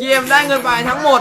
เกมได้เงินไปทั้งหมด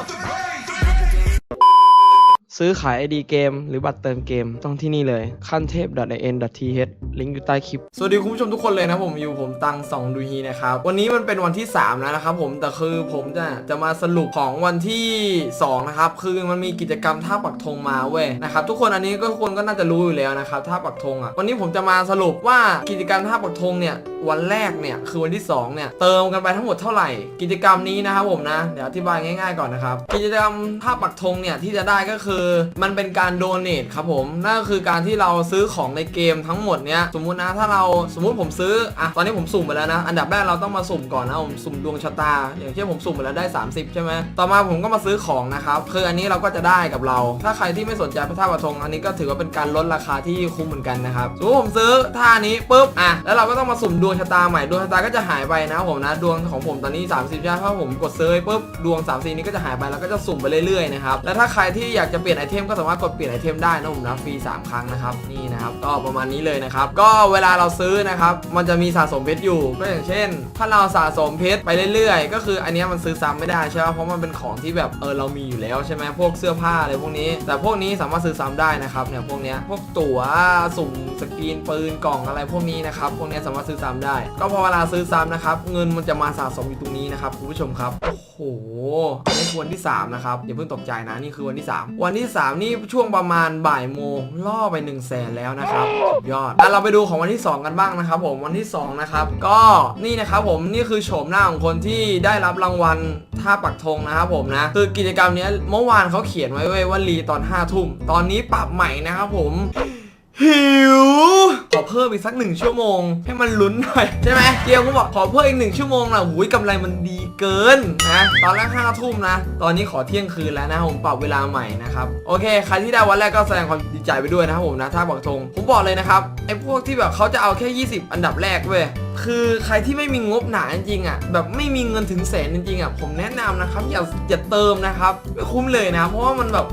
ซื้อขาย ID เกม หรือบัตรเติมเกมต้องที่นี่เลยขั้นเทพ .in.th ลิงก์อยู่ใต้คลิป สวัสดีคุณผู้ชมทุกคนเลยนะผมอยู่ผมตังสองดูฮีนะครับ วันนี้มันเป็นวันที่ 3 แล้วนะครับผมแต่คือผมจะจะมาสรุปของวันที่ 2 นะครับ คือมันมีกิจกรรมท่าปักธงมาเว้ยนะครับทุกคนอันนี้ก็ทุกคนก็น่าจะรู้อยู่แล้วนะครับท่าปักธงอะวันนี้ผมจะมาสรุปว่ากิจกรรมท่าปักธงเนี่ยวันแรกเนี่ยคือวันที่2เนี่ยเติมกันไปทั้งหมดเท่าไหร่ กิจกรรมนี้นะครับผมนะเดี๋ยวอธิบายง่ายๆก่อนนะครับกิจกรรมท่าปักธงเนี่ยที่จะได้ก็คือ มันเป็นการโดเนทครับผมนั่นก็คือการที่เราซื้อของในเกมทั้งหมดเนี่ยสมมุตินะถ้าเราสมมุติผมซื้ออะตอนนี้ผมสุ่มไปแล้วนะอันดับแรกเราต้องมาสุ่มก่อนนะผมสุ่มดวงชะตา อย่างเช่นผมสุ่มไปแล้วได้ 30 ใช่ไหมต่อมาผมก็มาซื้อของนะครับคืออันนี้เราก็จะได้กับเรา ถ้าใครที่ไม่สนใจพระธาปักธงอันนี้ก็ถือว่าเป็นการลดราคาที่คุ้มเหมือนกันนะครับสมมติผมซื้อท่านี้ปุ๊บอะแล้วเราก็ต้องมาสุ่มดวงชะตาใหม่ดวงชะตาก็จะหายไปนะผมนะ ดวงของผมตอนนี้ 30ใช่ไหมถ้าผมกดเซื้อปุ๊บดวง 30 นี้ก็จะหายไปแล้วก็จะสุ่มไปเรื่อยๆนะครับแล้วถ้าใครที่อยากจะเปลี่ยนไอเทมก็สามารถกดเปลี่ยนไอเทมได้นะผมนะฟรี3 ครั้งนะครับนี่นะครับก็ประมาณนี้เลยนะครับก็เวลาเราซื้อนะครับมันจะมีสะสมเพชรอยู่ก็อย่างเช่น ถ้าเราสะสมเพชรไปเรื่อยๆ ก็คืออันเนี้ยมันซื้อซ้ำไม่ได้ใช่ไหมเพราะมันเป็นของที่แบบเออเรามีอยู่แล้วใช่ไหมพวกเสื้อผ้าอะไรพวกนี้ แต่พวกนี้สามารถซื้อซ้ำได้นะครับเนี่ยพวกเนี้ยพวกตั๋วสุ่มสกรีนปืนกล่องอะไรพวกนี้นะครับพวกนี้สามารถซื้อซ้ำได้ ก็พอเวลาซื้อซ้ำนะครับ เงินมันจะมาสะสมอยู่ตรงนี้นะครับคุณผู้ชมครับ โอ้โหอันนี้วันที่ 3 นะครับอย่าเพิ่งตกใจนะนี่คือวันที่ 3 วันที่ 3 นี่ช่วงประมาณบ่ายโมงล่อไป1 0 0 0 0แสนแล้วนะครับยอดอะเราไปดูของวันที่ 2 กันบ้างนะครับผมวันที่2นะครับก็นี่นะครับผมนี่คือโฉมหน้าของคนที่ได้รับรางวัลท่าปักธงนะครับผมนะคือกิจกรรมนี้เมื่อวานเขาเขียนไว้เว้ว่ารีตอน5ทุ่มตอนนี้ปรับใหม่นะครับผม หิว ขอเพิ่มอีกสักหนึ่งชั่วโมง ให้มันลุ้นหน่อย ใช่ไหมเกียวก็บอกขอเพิ่มอีกหนึ่งชั่วโมงนะหูยกำไรมันดีเกินนะตอนแรกห้าทุ่มนะ ตอนนี้ขอเที่ยงคืนแล้วนะผมปรับเวลาใหม่นะครับโอเคใครที่ได้วันแรกก็แสดงความดีใจไปด้วยนะครับผมนะถ้าบอกตรงผมบอกเลยนะครับไอ้พวกที่แบบเขาจะเอาแค่ 20 อันดับแรกเว้ยคือใครที่ไม่มีงบหนาจริงๆอะแบบไม่มีเงินถึงแสนจริงๆอะผมแนะนำนะครับอย่าอย่าเติมนะครับไม่คุ้มเลยนะ เพราะว่ามันแบบ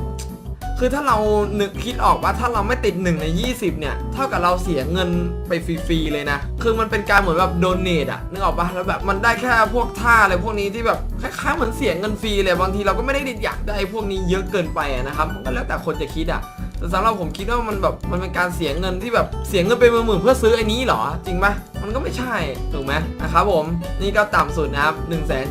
คือถ้าเรานึกคิดออกว่าถ้าเราไม่ติด 1 ใน 20 เนี่ย เท่ากับเราเสียเงินไปฟรีๆเลยนะ คือมันเป็นการเหมือนแบบโดเนทอะนึกออกปะแล้วแบบมันได้แค่พวกท่าอะไรพวกนี้ที่แบบคล้ายๆเหมือนเสียเงินฟรีเลยบางทีเราก็ไม่ได้อยากได้พวกนี้เยอะเกินไปนะครับก็แล้วแต่คนจะคิดอะแต่สำหรับผมคิดว่ามันแบบมันเป็นการเสียเงินที่แบบเสียเงินเป็นหมื่นๆเพื่อซื้อไอ้นี้หรอจริงปะ มันก็ไม่ใช่ถูกไหมนะครับผมนี่ก็ต่ำสุดนะครับ1 7 2 0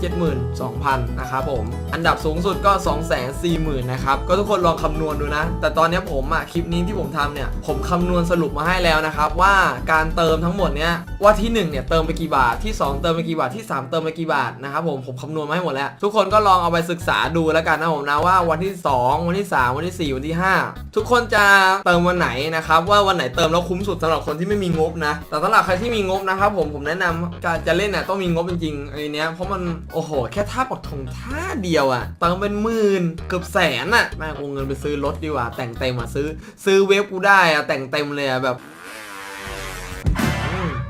0 0นะครับผมอันดับสูงสุดก็ 2 4 0 0 0 0นะครับก็ทุกคนลองคำนวณดูนะ แต่ตอนนี้ผมอะคลิปนี้ที่ผมทำเนี่ยผมคำนวณสรุปมาให้แล้วนะครับว่าการเติมทั้งหมดเนี้ยว่าที่ 1 เนี่ยเติมไปกี่บาทที่ 2 เติมไปกี่บาทที่ 3 เติมไปกี่บาทนะครับผมผมคำนวณมาให้หมดแล้ว ทุกคนก็ลองเอาไปศึกษาดูแล้วกันนะผมนะว่าวันที่ 2 วันที่ 3 วันที่ 4 วันที่ 5 ทุกคนจะเติมวันไหนนะครับว่าวันไหนเติมแล้วคุ้มสุดสำหรับคนที่ไม่มีงบนะแต่สำหรับใครที่มีงบนะครับผมผมแนะนำการจะเล่นน่ะต้องมีงบจริงๆไอ้เนี้ยเพราะมันโอ้โห แค่ท่าปักธงท่าเดียวอะเติมเป็นหมื่นเกือบแสนอะแม่งกูเงินไปซื้อรถดีกว่า แต่งเต็มอะซื้อ ซื้อเวฟกูได้อะแต่งเต็มเลยอะแบบ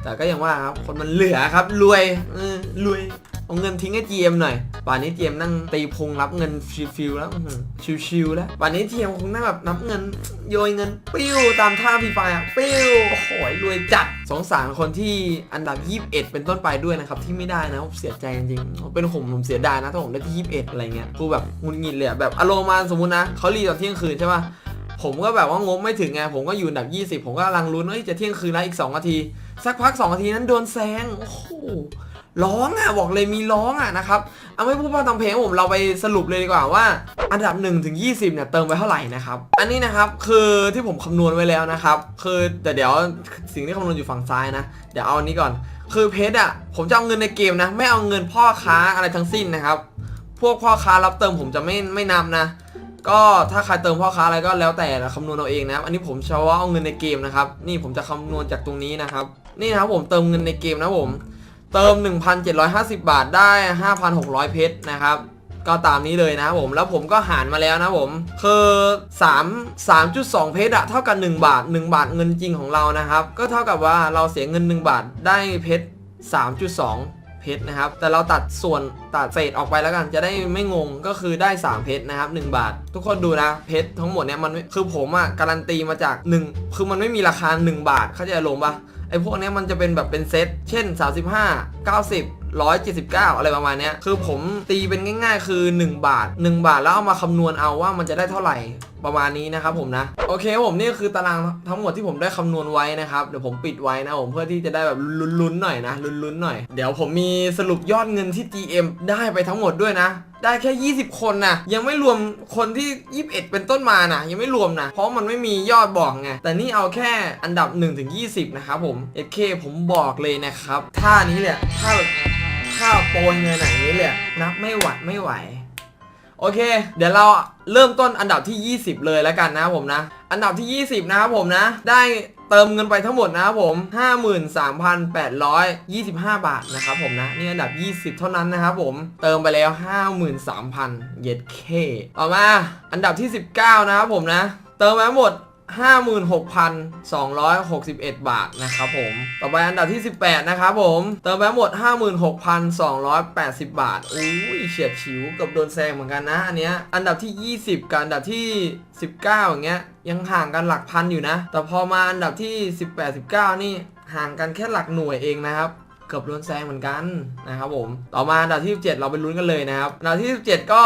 แต่ก็ยังว่าครับคนมันเหลือครับรวยเออรวย เอาเงินทิ้งให้ GM หน่อยป่านนี้ GM นั่งตีพงรับเงินฟิลๆแล้วชิวๆแล้วป่านนี้ GM คงนั่งแบบนับเงินโยยเงินปิ้วตามท่าฟีไฟอะปิ้วโอ้โหรวยจัดสงสารคนที่อันดับ 21 เป็นต้นไปด้วยนะครับที่ไม่ได้นะผมเสียใจจริงๆเป็นผมผมเสียดายนะถ้าผมได้ที่21 อะไรเงี้ยกูแบบงุนงิดเลยแบบอารมณ์มาสมมุตินะเขารีตอนเที่ยงคืนใช่ป่ะผมก็แบบว่างบไม่ถึงไงผมก็อยู่อันดับ 20 ผมก็กำลังลุ้นว่าจะเที่ยงคืนแล้วอีก 2 นาที สักพัก 2 นาทีนั้นโดนแซงโอ้โห ร้องอะบอกเลยมีร้องอะนะครับเอาไม่พูดพร่ำทำเพลงผมเราไปสรุปเลยดีกว่าว่า อันดับ1ถึง20เนี่ยเติมไปเท่าไหร่นะครับอันนี้นะครับคือที่ผมคำนวณไว้แล้วนะครับคือแต่เดี๋ยวสิ่งที่คำนวณอยู่ฝั่งซ้ายนะเดี๋ยวเอาอันนี้ก่อน คือเพชรอะผมจะเอาเงินในเกมนะ ไม่เอาเงินพ่อค้าอะไรทั้งสิ้นนะครับ พวกพ่อค้ารับเติมผมจะไม่ไม่นำนะ ก็ถ้าใครเติมพ่อค้าอะไรก็แล้วแต่คำนวณเอาเองนะอันนี้ผมเฉพาะเอาเงินในเกมนะครับนี่ผมจะคำนวณจากตรงนี้นะครับ นี่นะครับผมเติมเงินในเกมนะผม เติม 1,750 บาทได้ 5,600 เพชรนะครับ ก็ตามนี้เลยนะครับผมแล้วผมก็หารมาแล้วนะผมคือ3 3.2 เพชรอะเท่ากับ 1 บาท 1 บาทเงินจริงของเรานะครับ ก็เท่ากับว่าเราเสียเงิน 1 บาทได้เพชร3.2เพชรนะครับแต่เราตัดส่วนตัดเศษออกไปแล้วกันจะได้ไม่งงก็คือได้ 3 เพชรนะครับ1บาท ทุกคนดูนะเพชรทั้งหมดเนี่ยมันคือผมอะการันตีมาจาก 1 คือมันไม่มีราคา 1 บาท เข้าใจลงปะ อ้พวกนี้มันจะเป็นแบบเป็นเซต เช่น 35 90 179 อะไรประมาณนี้คือผมตีเป็นง่าย ๆ คือ 1 บาท 1 บาทแล้วเอามาคำนวณเอาว่ามันจะได้เท่าไหร่ประมาณนี้นะครับผมนะ โอเคผมนี่คือตารางทั้งหมดที่ผมได้คำนวณไว้นะครับเดี๋ยวผมปิดไว้นะผมเพื่อที่จะได้แบบลุ้นๆหน่อยนะลุ้นๆหน่อย เดี๋ยวผมมีสรุปยอดเงินที่ GM ได้ไปทั้งหมดด้วยนะ ได้แค่ 20 คนนะยังไม่รวมคนที่ 21 เป็นต้นมานะยังไม่รวมนะ เพราะมันไม่มียอดบอกไง แต่นี่เอาแค่อันดับ1ถึง20 นะครับผม FK ผมบอกเลยนะครับท่านี้แหละท่าแบบท่าโปรยเงินอย่างนี้เลยนับไม่หวัดไม่ไหวโอเค เดี๋ยวเราเริ่มต้นอันดับที่ 20 เลยแล้วกันนะครับผมนะ อันดับที่ 20 นะครับผมนะ ได้ เติมเงินไปทั้งหมดนะครับผม 53,825 บาทนะครับผมนะ นี่อันดับ 20 เท่านั้นนะครับผม เติมไปแล้ว 53,000 เย็ดเคต่อมา อันดับที่ 19 นะครับผมนะ เติมไปทั้งหมด 56,261 บาทนะครับผม ต่อไปอันดับที่ 18 นะครับผม เติมไปหมด 56,280 บาท อุ้ยเฉียดฉิวกับโดนแซงเหมือนกันนะ อันเนี้ย อันดับที่ 20 กับอันดับที่ 19 อย่างเงี้ย ยังห่างกันหลักพันอยู่นะ แต่พอมาอันดับที่ 18 19 นี่ ห่างกันแค่หลักหน่วยเองนะครับ กือบโดนแซงเหมือนกันนะครับผม ต่อมาอันดับที่ 17 เราไปลุ้นกันเลยนะครับอันดับที่ 17 ก็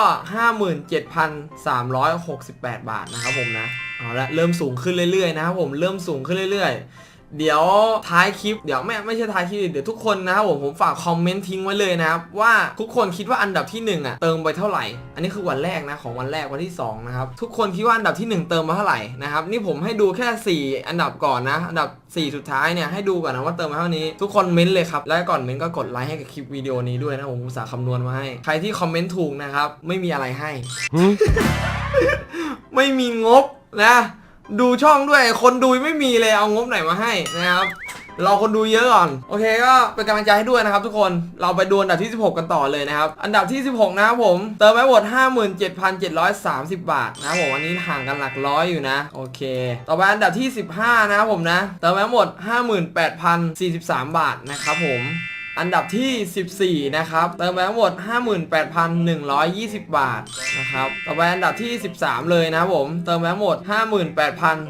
57,368 บาทนะครับผมนะ เอาละเริ่มสูงขึ้นเรื่อยๆนะครับผม เริ่มสูงขึ้นเรื่อยๆ เดี๋ยวท้ายคลิปเดี๋ยวไม่ไม่ใช่ท้ายคลิปเดี๋ยวทุกคนนะครับผมผมฝากคอมเมนต์ทิ้งไว้เลยนะครับว่าทุกคนคิดว่าอันดับที่หนึ่งอะเติมไปเท่าไหร่ อันนี้คือวันแรกนะของวันแรกวันที่สองนะครับทุกคนคิดว่าอันดับที่หนึ่งเติมมาเท่าไหร่นะครับนี่ผมให้ดูแค่สี่อันดับก่อนนะอันดับสี่สุดท้ายเนี่ยให้ดูก่อนนะว่าเติมมาเท่านี้ ทุกคนเม้นต์เลยครับแล้วก่อนเม้นต์ก็กดไลค์ให้กับคลิปวิดีโอนี้ด้วยนะผมอุตส่าห์คำนวณมาให้ใครที่คอมเมนต์ถูกนะครับไม่มีอะไรให้ ไม่มีงบนะ ดูช่องด้วย คนดูไม่มีเลยเอางบไหนมาให้นะครับ เราคนดูเยอะก่อน โอเคก็เป็นกำลังใจให้ด้วยนะครับทุกคน เราไปดูอันดับที่ 16 กันต่อเลยนะครับ อันดับที่ 16 นะครับผม เติมไปหมด57,730 บาทนะครับผมอันนี้ห่างกันหลักร้อยอยู่นะ โอเค ต่อไปอันดับที่ 15 นะครับผมนะ เติมไปหมด 58,043 บาทนะครับผม อันดับที่ 14 นะครับเติมไปทั้งหมด 58,120 บาทนะครับ ต่อไปอันดับที่ 13 เลยนะผม เติมไปทั้งหมด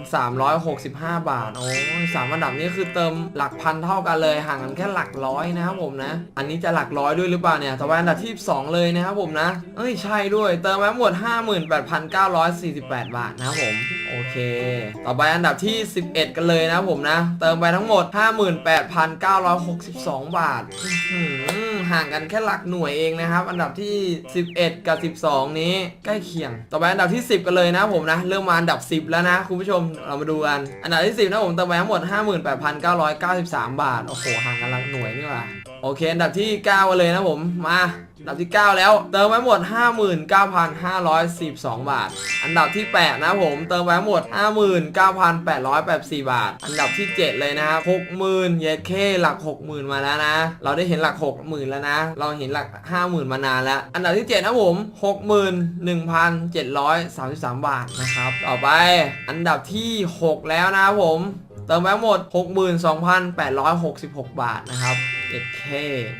58,365 บาท โอ้สามอันดับนี้คือเติมหลักพันเท่ากันเลย ห่างกันแค่หลักร้อยนะครับผมนะ อันนี้จะหลักร้อยด้วยหรือเปล่าเนี่ย ต่อไปอันดับที่ 12 เลยนะครับผมนะ เอ้ยใช่ด้วย เติมไปทั้งหมด 58,948 บาทนะครับผมโอเค ต่อไปอันดับที่ 11 กันเลยนะครับผมนะ เติมไปทั้งหมด 58,962 บาทอื้อหือห่างกันแค่หลักหน่วยเองนะครับ อันดับที่ 11 กับ 12 นี้ใกล้เคียง ต่อไปอันดับที่ 10 กันเลยนะครับผมนะ เริ่มมาอันดับ 10 แล้วนะคุณผู้ชมเรามาดูกันอันดับที่ 10 นะผมเติมไปทั้งหมด 58,993 บาท โอ้โหห่างกันหลักหน่วยนี่หว่าโอเค อันดับที่ 9 กันเลยนะผมมาอัน ดับที่ 9 แล้ว เติมไปหมด 59,512 บาท อันดับที่ 8 นะผมเติมไปหมด 59,884 บาท อันดับที่ 7 เลยนะครับ60,000 เยเคหลัก 60,000 มาแล้วนะ เราได้เห็นหลัก 60,000 แล้วนะ เราเห็นหลัก 50,000 มานานแล้ว อันดับที่ 7 นะผม 61,733 บาทนะครับ ต่อไปอันดับที่ 6 แล้วนะครับผม เติมไปทั้หมด 62,866 บาทนะครับ 7K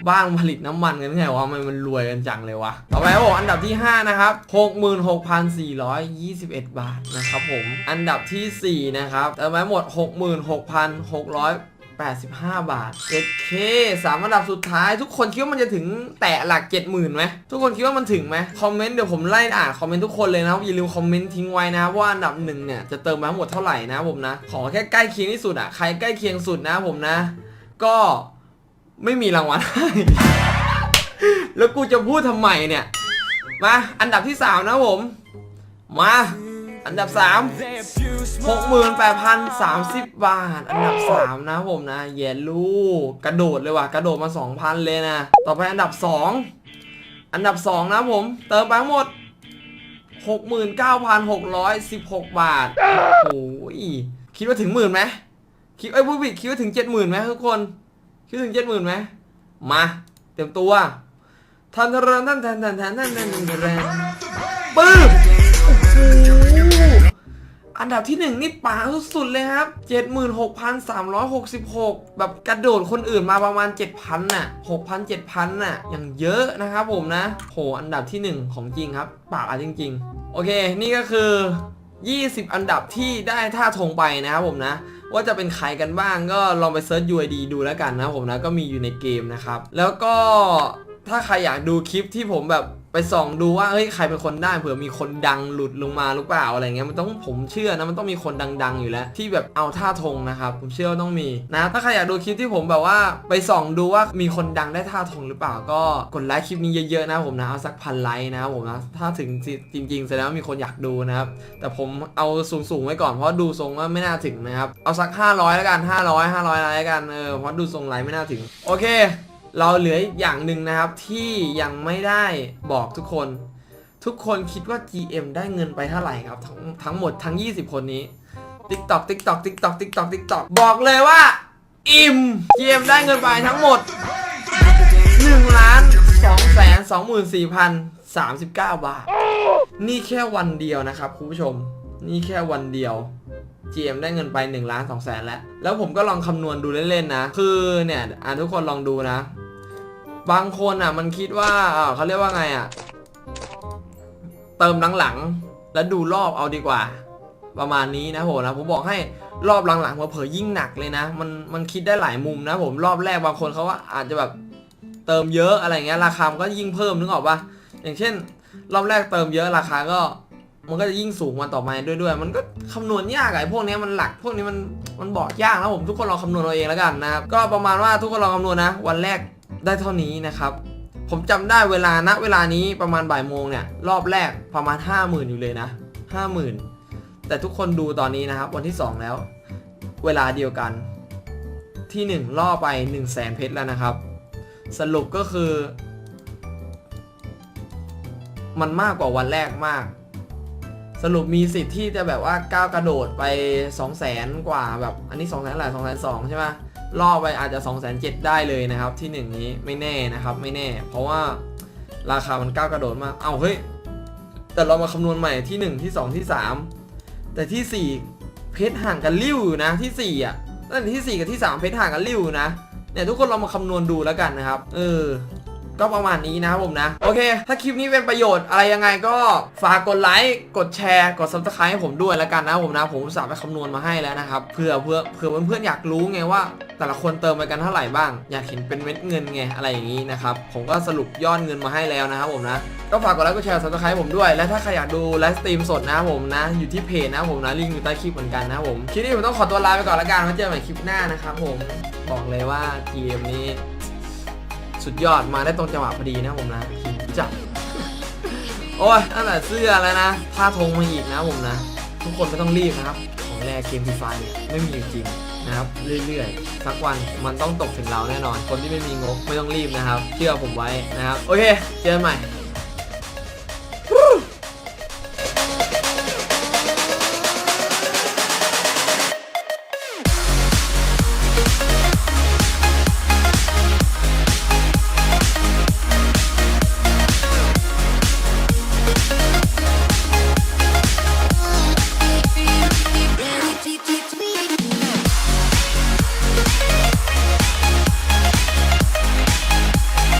บ้านผลิตน้ำมันกันไงวะทำไมมันรวยกันจังเลยวะ ต่อไปครับผมอันดับที่ 5 นะครับ 66,421 บาทนะครับผม อันดับทีสี่4 นะครับติมไปหมด 66,685 บาท 7K สามอันดับสุดท้าย ทุกคนคิดว่ามันจะถึงแตะหลัก 70,000ไหมทุกคนคิดว่ามันถึงไหมคอมเมนต์เดี๋ยวผมไล่อ่านคอมเมนต์ทุกคนเลยนะครับอย่าลืมคอมเมนต์ทิ้งไว้นะว่าอันดับหนึ่งเนี่ยจะเติมมาทั้งหมดเท่าไหร่นะผมนะ ขอแค่ใกล้เคียงที่สุดอะใครใกล้เคียงสุดนะผมนะ ก็ ไม่มีรางวัลให้ แล้วกูจะพูดทำไมเนี่ย มาอันดับที่ 3 นะผม มา อันดับ 3 68,030 บาท อันดับ 3 นะผมนะเยลลูกระโดดเลยว่ะ กระโดดมา 2,000 เลยนะ ต่อไปอันดับ 2 อันดับ 2 นะผม เติมไปทั้งหมด 69,616 บาท โอ้ยคิดว่าถึงหมื่นไหมคิดไอ้ผู้ผิดคิดว่าถึง 70,000ไหมทุกคน คิดถึง70,000ไหมมาเต็มตัวทันทันทันทันทันทันทันทันทันทันปึ๊บโอ้โหอันดับที่หนึ่งนี่ป๋าสุดๆเลยครับ 76,366 แบบกระโดดคนอื่นมาประมาณ 7,000 น่ะ 6,000 7,000 น่ะ อย่างเยอะนะครับผมนะ โห อันดับที่หนึ่งของจริงครับป๋าจริง ๆ โอเค นี่ก็คือ 20 อันดับที่ได้ท่าทงไปนะครับผมนะ ว่าจะเป็นใครกันบ้างก็ลองไปเซิร์ช UID ดูแล้วกันนะผมนะก็มีอยู่ในเกมนะครับ แล้วก็ถ้าใครอยากดูคลิปที่ผมแบบ ไปส่องดูว่าเฮ้ยใครเป็นคนได้เผื่อมีคนดังหลุดลงมาหรือเปล่าอะไรเงี้ยมันต้องผมเชื่อนะมันต้องมีคนดัง ๆ อยู่แล้ว ที่แบบเอาท่าธงนะครับผมเชื่อว่าต้องมีนะถ้าใครอยากดูคลิปที่ผมแบบว่า ไปส่องดูว่ามีคนดังได้ท่าธงหรือเปล่า ก็กดไลค์คลิปนี้เยอะๆนะผมนะเอาสักพันไลค์นะครับผมนะถ้าถึงจริงๆแสดงว่ามีคนอยากดูนะครับแต่ผมเอาสูงๆไว้ก่อนเพราะดูทรงว่าไม่น่าถึงนะครับเอาสัก 500 แล้วกัน 500 500ไลค์แล้วกันเออเพราะดูทรงไลค์ไม่น่าถึงโอเค เราเหลืออย่างหนึ่งนะครับที่ยังไม่ได้บอกทุกคน ทุกคนคิดว่า GM ได้เงินไปเท่าไหร่ครับ ทั้งทั้งหมดทั้ง 20 คนนี้ TikTok TikTok TikTok TikTok TikTok บอกเลยว่า อิ่ม GM ได้เงินไปทั้งหมด1ล้าน2แสน24,039 บาท นี่แค่วันเดียวนะครับคุณผู้ชม นี่แค่วันเดียว GM ได้เงินไป1ล้าน2แสนแล้ว แล้วผมก็ลองคำนวณดูเล่นๆนะ คือเนี่ย อะทุกคนลองดูนะ บางคนอะ มันคิดว่าอ่าเขาเรียกว่าไงอะ เติมหลังๆ แล้วดูรอบเอาดีกว่า ประมาณนี้นะโหนะผมบอกให้รอบหลังๆมาเผยยิ่งหนักเลยนะ มันมันคิดได้หลายมุมนะ ผมรอบแรกบางคนเขาว่าอาจจะแบบเติมเยอะอะไรเงี้ยราคามันก็ยิ่งเพิ่มนึกออกปะอย่างเช่น รอบแรกเติมเยอะราคาก็มันก็จะยิ่งสูงวันต่อมาด้วยด้วยมันก็คำนวณยากไอ้พวกนี้มันหลัก พวกนี้มันมันบอกยากนะผมทุกคนลองคำนวณเอาเองแล้วกันนะครับ ก็ประมาณว่าทุกคนลองคำนวณนะ วันแรก ได้เท่านี้นะครับ ผมจำได้เวลาณเวลานี้ประมาณบ่ายโมงเนี่ย รอบแรกประมาณ 5 0,000 อยู่เลยนะ 50,000 แต่ทุกคนดูตอนนี้นะครับ วันที่ 2 แล้ว เวลาเดียวกัน ที่ 1 ล่อไป 1 0 0 0 0แสนเพชรแล้วนะครับ สรุปก็คือ มันมากกว่าวันแรกมาก สรุปมีสิทธิ์ที่จะแบบว่าก้าวกระโดดไป 2 0 0แสนกว่าแบบอันนี้2 0 0แสนหลาย2 0 0 0 2ใช่ไหม ล่อไปอาจจะ2 0 0 0 0ได้เลยนะครับ ที่ 1 นี้ไม่แน่นะครับไม่แน่ เพราะว่าราคามันก้าวกระโดดมาก เอาเฮ้ย แต่เรามาคำนวณใหม่ที่ 1 ที่ 2 ที่ 3 แต่ที่ 4 เพชรห่างกันริ้วอยู่นะที่4อะนั่นที่ 4 กับที่ 3 เพชรห่างกันริ้วอยู่นะเนี่ยทุกคนเรามาคำนวณดูแล้วกันนะครับ เออ ก็ประมาณนี้นะครับผมนะ โอเค ถ้าคลิปนี้เป็นประโยชน์อะไรยังไงก็ฝากกดไลค์กดแชร์กด subscribe ให้ผมด้วยแล้วกันนะผมนะผมสาห์ไปคำนวณมาให้แล้วนะครับเผื่อเพื่อเผื่อเพื่อนๆอยากรู้ไงว่า แต่ละคนเติมไปกันเท่าไหร่บ้าง อยากเห็นเป็นเม็ดเงินไงอะไรอย่างนี้นะครับผมก็สรุปยอดเงินมาให้แล้วนะครับผมนะก็ฝากกดไลค์กดแชร์ subscribe ผมด้วยและถ้าใครอยากดูไลฟ์สตรีมสดนะผมนะ อยู่ที่เพจนะผมนะลิงก์อยู่ใต้คลิปเหมือนกันนะผมคลิปนี้ผมต้องขอตัวลาไปก่อนละกันไว้เจอกันใหม่คลิปหน้านะครับผมบอกเลยว่าเกมนี้ สุดยอดมาได้ตรงจังหวะพอดีนะผมนะจับโอ้ยตั้งแต่เสื้อแล้วนะผ้าธงมาอีกนะผมนะ ทุกคนไม่ต้องรีบนะครับของแรกเกมฟรีไฟเนี่ยไม่มีอยู่จริงนะครับเรื่อยๆสักวันมันต้องตกถึงเราแน่นอน คนที่ไม่มีงบไม่ต้องรีบนะครับ เชื่อผมไว้นะครับ โอเค เจอกันใหม่